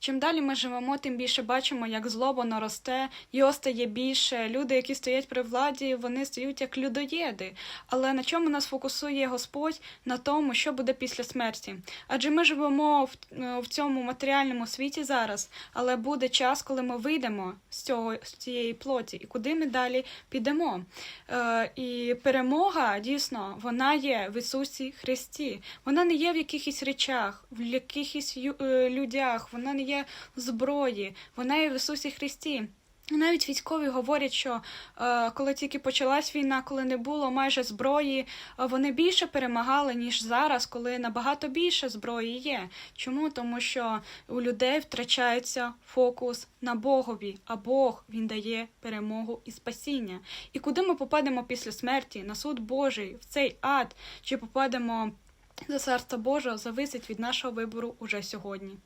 Чим далі ми живемо, тим більше бачимо, як зло воно росте, його стає більше. Люди, які стоять при владі, вони стають як людоєди. Але на чому нас фокусує Господь? На тому, що буде після смерті. Адже ми живемо в, в цьому матеріальному світі зараз, але буде час, коли ми вийдемо з цього з цієї плоті, і куди ми далі підемо. Е, і перемога дійсно вона є в Ісусі Христі. Вона не є в якихось речах, в якихось е, людях, вона не є зброї, вона є в Ісусі Христі. Навіть військові говорять, що е, коли тільки почалась війна, коли не було майже зброї, е, вони більше перемагали, ніж зараз, коли набагато більше зброї є. Чому? Тому що у людей втрачається фокус на Богові, а Бог він дає перемогу і спасіння. І куди ми попадемо після смерті? На суд Божий, в цей ад, чи попадемо до Царства Божого, зависить від нашого вибору уже сьогодні.